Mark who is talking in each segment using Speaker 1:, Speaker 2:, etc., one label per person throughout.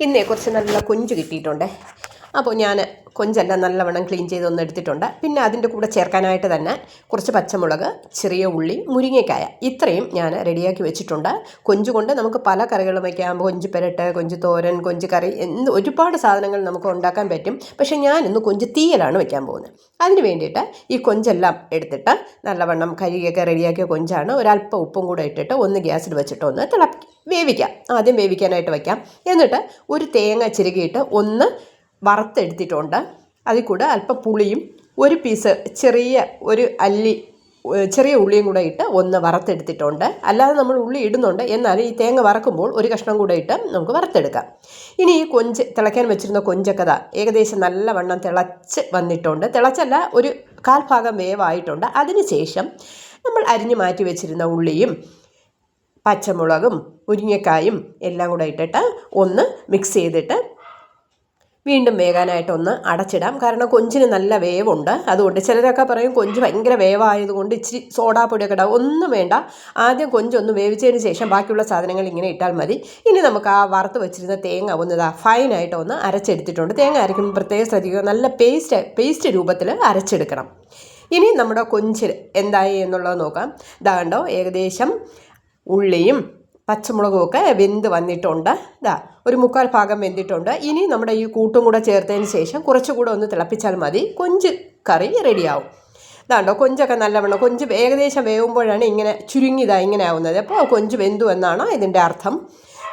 Speaker 1: ഇന്നേ കുറച്ച് നല്ല കൊഞ്ച് കിട്ടിയിട്ടുണ്ട്. അപ്പോൾ ഞാൻ കൊഞ്ചെല്ലാം നല്ലവണ്ണം ക്ലീൻ ചെയ്ത് ഒന്ന് എടുത്തിട്ടുണ്ട്. പിന്നെ അതിന്റെ കൂടെ ചേർക്കാനായിട്ട് തന്നെ കുറച്ച് പച്ചമുളക് ചെറിയ ഉള്ളി മുരിങ്ങക്കായ ഇത്രയും ഞാൻ റെഡിയാക്കി വെച്ചിട്ടുണ്ട്. കൊഞ്ച് കൊണ്ട് നമുക്ക് പല കറികളും വയ്ക്കാം കൊഞ്ച് പെരട്ട് കൊഞ്ച് തോരൻ കൊഞ്ച് കറി എന്ത് ഒരുപാട് സാധനങ്ങൾ നമുക്ക് ഉണ്ടാക്കാൻ പറ്റും. പക്ഷേ ഞാനിന്ന് കൊഞ്ച് തീയലാണ് വെക്കാൻ പോകുന്നത്. അതിന് വേണ്ടിയിട്ട് ഈ കൊഞ്ചെല്ലാം എടുത്തിട്ട് നല്ലവണ്ണം കഴുകിയൊക്കെ റെഡിയാക്കിയ കൊഞ്ചാണ്. ഒരല്പം ഉപ്പും കൂടെ ഇട്ടിട്ട് ഒന്ന് ഗ്യാസിൽ വെച്ചിട്ട് ഒന്ന് തിളപ്പിക്കാം. വേവിക്കാം. ആദ്യം വേവിക്കാനായിട്ട് വയ്ക്കാം എന്നിട്ട് ഒരു തേങ്ങ ചിരുകിയിട്ട് ഒന്ന് വറുത്തെടുത്തിട്ടുണ്ട്. അതിൽ കൂടെ അല്പം പുളിയും ഒരു പീസ് ചെറിയ ഒരു അല്ലി ചെറിയ ഉള്ളിയും കൂടെ ഇട്ട് ഒന്ന് വറുത്തെടുത്തിട്ടുണ്ട്. അല്ലാതെ നമ്മൾ ഉള്ളി ഇടുന്നുണ്ട്. എന്നാലും ഈ തേങ്ങ വറക്കുമ്പോൾ ഒരു കഷ്ണം കൂടെ ഇട്ട് നമുക്ക് വറുത്തെടുക്കാം. ഇനി ഈ കൊഞ്ച് തിളയ്ക്കാൻ വെച്ചിരുന്ന കൊഞ്ചൊക്കെ ദാ ഏകദേശം നല്ലവണ്ണം തിളച്ച് വന്നിട്ടുണ്ട്. തിളച്ചല്ല ഒരു കാൽ ഭാഗം വേവായിട്ടുണ്ട്. അതിനുശേഷം നമ്മൾ അരിഞ്ഞു മാറ്റി വെച്ചിരുന്ന ഉള്ളിയും പച്ചമുളകും മുരിങ്ങക്കായും എല്ലാം കൂടെ ഇട്ടിട്ട് ഒന്ന് മിക്സ് ചെയ്തിട്ട് വീണ്ടും വേകാനായിട്ടൊന്ന് അടച്ചിടാം. കാരണം കൊഞ്ചിന് നല്ല വേവുണ്ട്. അതുകൊണ്ട് ചിലരൊക്കെ പറയും കൊഞ്ച് ഭയങ്കര വേവായതുകൊണ്ട് ഇച്ചിരി സോഡാപ്പൊടിയൊക്കെ ഇടാം. ഒന്നും വേണ്ട. ആദ്യം കൊഞ്ചൊന്ന് വേവിച്ചതിന് ശേഷം ബാക്കിയുള്ള സാധനങ്ങൾ ഇങ്ങനെ ഇട്ടാൽ മതി. ഇനി നമുക്ക് ആ വറുത്ത് വെച്ചിരുന്ന തേങ്ങ ഒന്ന് ഇതാ ഫൈനായിട്ട് ഒന്ന് അരച്ചെടുത്തിട്ടുണ്ട്. തേങ്ങ അരയ്ക്കുമ്പോൾ പ്രത്യേകം ശ്രദ്ധിക്കുക. നല്ല പേസ്റ്റ് പേസ്റ്റ് രൂപത്തിൽ അരച്ചെടുക്കണം. ഇനി നമ്മുടെ കൊഞ്ചിൽ എന്തായി എന്നുള്ളത് നോക്കാം. ഇതാണ്ടോ ഏകദേശം ഉള്ളിയും പച്ചമുളകും ഒക്കെ വെന്ത് വന്നിട്ടുണ്ട്. ഇതാ ഒരു മുക്കാൽ ഭാഗം വെന്തിട്ടുണ്ട്. ഇനി നമ്മുടെ ഈ കൂട്ടും കൂടെ ചേർത്തതിന് ശേഷം കുറച്ചുകൂടെ ഒന്ന് തിളപ്പിച്ചാൽ മതി. കൊഞ്ച് കറി റെഡിയാവും. ഇതാണ്ടോ കൊഞ്ചൊക്കെ നല്ലവണ്ണം കൊഞ്ച് ഏകദേശം വേവുമ്പോഴാണ് ഇങ്ങനെ ചുരുങ്ങിയതാണ് ഇങ്ങനെ ആവുന്നത്. അപ്പോൾ കൊഞ്ച് വെന്തു എന്നാണ് ഇതിന്റെ അർത്ഥം.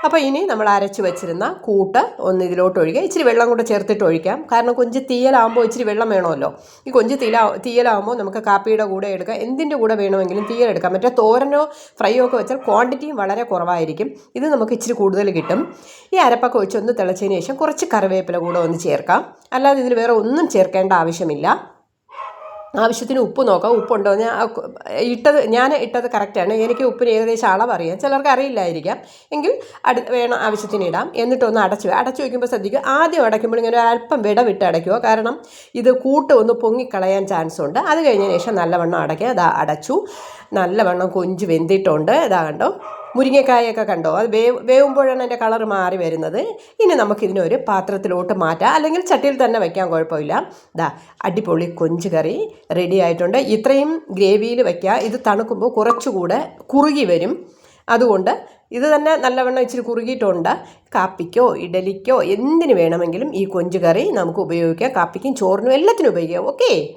Speaker 1: അപ്പോൾ ഇനി നമ്മൾ അരച്ച് വെച്ചിരുന്ന കൂട്ട് ഒന്ന് ഇതിലോട്ട് ഒഴിക്കുക. ഇച്ചിരി വെള്ളം കൂടെ ചേർത്തിട്ട് ഒഴിക്കാം. കാരണം കൊഞ്ച് തീയലാകുമ്പോൾ ഇച്ചിരി വെള്ളം വേണമല്ലോ. ഈ കൊഞ്ച് തീല തീയലാകുമ്പോൾ നമുക്ക് കാപ്പിയുടെ കൂടെ എടുക്കാം. എന്തിന്റെ കൂടെ വേണമെങ്കിലും തീയൽ എടുക്കാം മറ്റേ തോരനോ ഫ്രൈയോ ഒക്കെ വെച്ചാൽ ക്വാണ്ടിറ്റിയും വളരെ കുറവായിരിക്കും. ഇത് നമുക്ക് ഇച്ചിരി കൂടുതൽ കിട്ടും. ഈ അരപ്പൊക്കെ വെച്ച് ഒന്ന് തിളച്ചതിന് ശേഷം കുറച്ച് കറിവേപ്പില കൂടെ ഒന്ന് ചേർക്കാം. അല്ലാതെ ഇതിൽ വേറെ ഒന്നും ചേർക്കേണ്ട ആവശ്യമില്ല. ആവശ്യത്തിന് ഉപ്പ് നോക്കാം. ഉപ്പുണ്ടോ? ഞാൻ ഇട്ടത് ഞാൻ ഇട്ടത് കറക്റ്റാണ് എനിക്ക് ഉപ്പിന് ഏകദേശം അളവറിയാം ചിലർക്ക് അറിയില്ലായിരിക്കാം. എങ്കിൽ അടു വേണം ആവശ്യത്തിന് ഇടാം. എന്നിട്ടൊന്ന് അടച്ചു അടച്ചു വയ്ക്കുമ്പോൾ ശ്രദ്ധിക്കുക. ആദ്യം അടയ്ക്കുമ്പോൾ ഇങ്ങനെ അല്പം വിടവിട്ട് അടയ്ക്കുക. കാരണം ഇത് കൂട്ട് ഒന്ന് പൊങ്ങിക്കളയാൻ ചാൻസ് ഉണ്ട്. അത് കഴിഞ്ഞതിന് ശേഷം നല്ലവണ്ണം അടയ്ക്കുക. അതാ അടച്ചു. നല്ലവണ്ണം കൊഞ്ച് വെന്തിട്ടുണ്ട്. ഇതാ കണ്ടോ? മുരിങ്ങക്കായൊക്കെ കണ്ടോ? അത് വേവ് വേവുമ്പോഴാണ് അതിന്റെ കളർ മാറി വരുന്നത്. ഇനി നമുക്കിതിനൊരു പാത്രത്തിലോട്ട് മാറ്റാം. അല്ലെങ്കിൽ ചട്ടിയിൽ തന്നെ വയ്ക്കാൻ കുഴപ്പമില്ല. ദാ അടിപൊളി കൊഞ്ച് കറി റെഡി ആയിട്ടുണ്ട്. ഇത്രയും ഗ്രേവിയിൽ വയ്ക്കുക. ഇത് തണുക്കുമ്പോൾ കുറച്ചുകൂടെ കുറുകി വരും. അതുകൊണ്ട് ഇത് തന്നെ നല്ലവണ്ണം ഇച്ചിരി കുറുകിയിട്ടുണ്ട്. കാപ്പിക്കോ ഇഡലിക്കോ എന്തിന് വേണമെങ്കിലും ഈ കൊഞ്ച് കറി നമുക്ക് ഉപയോഗിക്കാം. കാപ്പിക്കും ചോറിനും എല്ലാത്തിനും ഉപയോഗിക്കാം. ഓക്കെ?